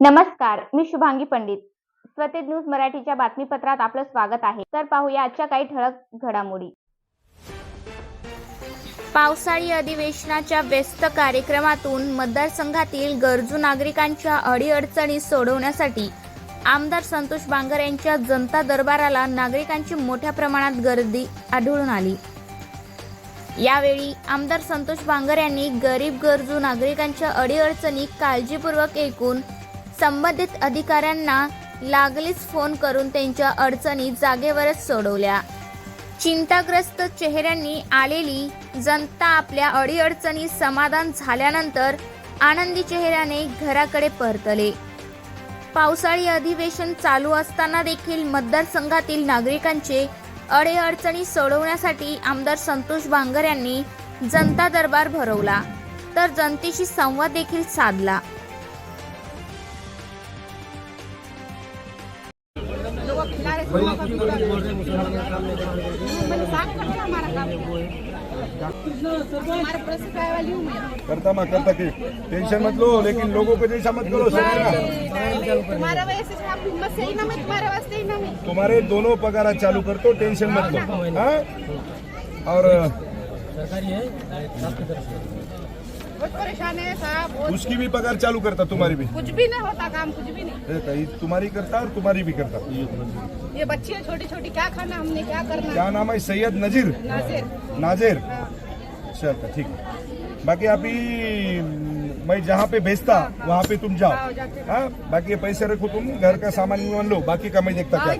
नमस्कार मी शुभांगी पंडित. स्वतेज न्यूज मराठीच्या बातमीपत्रात आपलं स्वागत आहे. तर पाहूया आजच्या काही ठळक घडामोडी. पावसाळी अधिवेशनाच्या व्यस्त कार्यक्रमातून मतदारसंघातील गरजू नागरिकांच्या अडीअडचणी सोडवण्यासाठी आमदार संतोष बांगर यांच्या जनता दरबाराला नागरिकांची मोठ्या प्रमाणात गर्दी आढळून आली. यावेळी आमदार संतोष बांगर यांनी गरीब गरजू नागरिकांच्या अडीअडचणी काळजीपूर्वक ऐकून संबंधित अधिकाऱ्यांना लागलीच फोन करून त्यांच्या अडचणी जागेवरच सोडवल्या. चिंताग्रस्त चेहऱ्यांनी आलेली जनता आपल्या अडीअडचणी समाधान झाल्यानंतर आनंदी चेहऱ्याने घराकडे परतले. पावसाळी अधिवेशन चालू असताना देखील मतदारसंघातील नागरिकांचे अडीअडचणी सोडवण्यासाठी आमदार संतोष बांगर यांनी जनता दरबार भरवला तर जनतेशी संवाद देखील साधला. हूँ मैं करता मत करता के. टेंशन मत लो लेकिन लोगों को जैसा मत करो तुम्हारा ही ही दोनों पगार चालू कर दो टेंशन मत लो. हाँ। और बहुत परेशान है साहब उसकी भी पगार चालू करता तुम्हारी भी। कुछ भी नहीं होता काम कुछ भी नहीं। ए, तुम्हारी करता और तुम्हारी भी करता। ये बच्ची है छोटी छोटी क्या खाना हमने क्या करना? क्या नाम है? सैयद नजीर। नासिर नाजेर। हाँ। चल ठीक है। बाकी अभी मैं जहाँ पे भेजता वहाँ पे तुम जाओ। हाँ, हाँ बाकी ये पैसे रखो तुम घर का सामान वामान लो बाकी का मैं देखता क्या